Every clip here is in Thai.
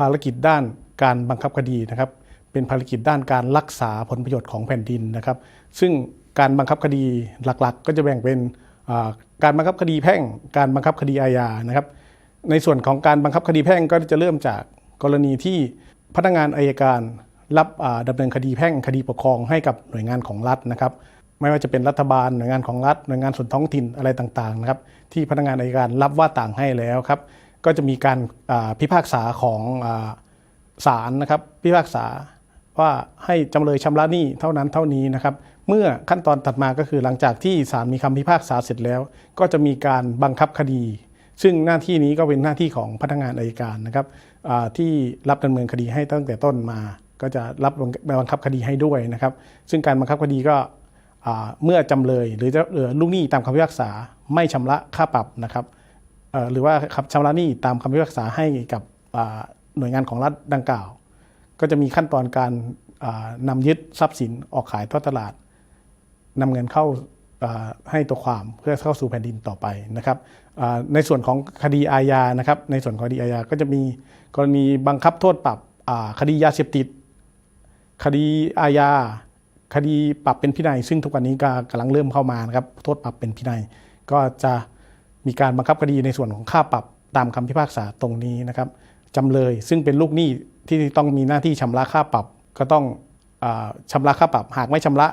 ภารกิจด้านการบังคับคดีนะครับ เป็นภารกิจด้านการรักษาผลประโยชน์ของแผ่นดินนะครับ ซึ่งการบังคับคดีหลักๆ ก็จะแบ่งเป็นการบังคับคดีแพ่ง การบังคับคดีอาญานะครับ ในส่วนของการบังคับคดีแพ่งก็จะเริ่มจากกรณีที่พนักงานอายการรับอ่าดำเนินคดีแพ่งคดีปกครองให้กับหน่วยงานของรัฐนะครับ ไม่ว่าจะเป็นรัฐบาลหน่วยงานของรัฐหน่วยงานส่วนท้องถิ่นอะไรต่างๆนะครับที่พนักงานอายการรับว่าต่างให้แล้วครับ ก็จะมีการพิพากษาของศาลนะครับ พิพากษาว่าให้จำเลยชำระหนี้เท่านั้นเท่านี้นะครับ เมื่อขั้นตอนตัดมาก็คือหลังจากที่ศาลมีคำพิพากษาเสร็จแล้ว ก็จะมีการบังคับคดี ซึ่งหน้าที่นี้ก็เป็นหน้าที่ของพนักงานอายการนะครับที่รับดำเนินคดีให้ตั้งแต่ต้นมา ก็จะรับบังคับคดีให้ด้วยนะครับ ซึ่งการบังคับคดีก็เมื่อจำเลยหรือจะเอ่อลูกหนี้ตามคำพิพากษาไม่ชำระค่าปรับนะครับ หรือว่าครับชำระหนี้ตามคำพิพากษาให้กับหน่วยงานของรัฐดังกล่าว ก็จะมีขั้นตอนการอ่านำยึดทรัพย์สินออกขายทอดตลาดนำเงินเข้าให้ตัวความเพื่อเข้าสู่แผ่นดินต่อไปนะครับในส่วนของคดีอาญานะครับ ในส่วนของคดีอาญาก็จะมีกรณีบังคับโทษปรับคดียาเสพติด คดีอาญาคดีปรับเป็นพินัย ซึ่งทุกวันนี้ก็กำลังเริ่มเข้ามานะครับโทษปรับเป็นพินัย ก็จะ มีการบังคับคดีในส่วนของค่าปรับตามคำพิพากษาตรงนี้นะครับจำเลยซึ่งเป็นลูกหนี้ที่ต้องมีหน้าที่ชำระค่าปรับ ก็ต้องอชำระค่าปรับ หากไม่ชำระ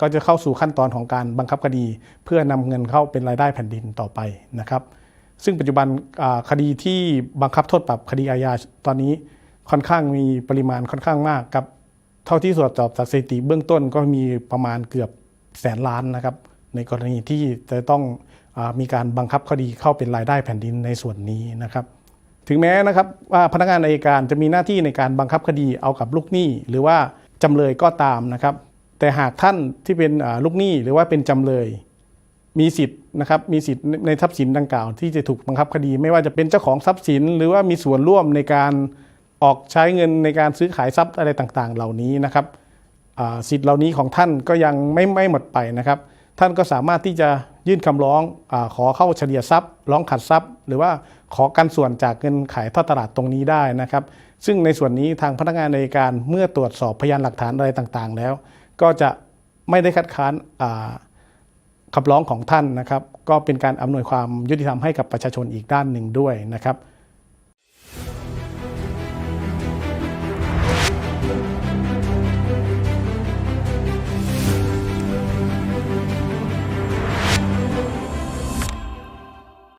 ก็จะเข้าสู่ขั้นตอนของการบังคับคดี เพื่อนำเงินเข้าเป็นรายได้แผ่นดินต่อไปนะครับซึ่งปัจจุบันคดีที่บังคับโทษปรับคดีอาญาตอนนี้ค่อนข้างมีปริมาณค่อนข้างมากครับเท่าที่ตรวจสอบสถิติเบื้องต้นก็มีประมาณเกือบแสนล้านนะครับในกรณีที่จะต้อง มีการบังคับคดีเข้าเป็นรายได้แผ่นดินในส่วนนี้นะครับ ถึงแม้นะครับว่าพนักงานอัยการจะมีหน้าที่ในการบังคับคดีเอากับลูกหนี้ หรือว่าจำเลยก็ตามนะครับ แต่หากท่านที่เป็นลูกหนี้หรือว่าเป็นจำเลย มีสิทธิ์นะครับมีสิทธิ์ในทรัพย์สินดังกล่าว ที่จะถูกบังคับคดี ไม่ว่าจะเป็นเจ้าของทรัพย์สิน หรือว่ามีส่วนร่วมในการออกใช้เงินในการซื้อขายทรัพย์อะไรต่างๆ เหล่านี้นะครับสิทธิ์เหล่านี้ของท่านก็ยังไม่ไม่หมดไปนะครับ ท่านก็สามารถที่จะ ยื่นคำร้องอขอเข้าเฉลี่ยทรัพย์ ร้องขัดทรัพย์ หรือว่าขอกันส่วนจากเงินขายทอตลาดตรงนี้ได้นะครับ ซึ่งในส่วนนี้ทางพนักงานในการเมื่อตรวจสอบพยานหลักฐานอะไรต่างๆ แล้ว ก็จะไม่ได้คัดค้านคำร้องของท่านนะครับ ก็เป็นการอำนวยความยุติธรรมให้กับประชาชนอีกด้านหนึ่งด้วยนะครับ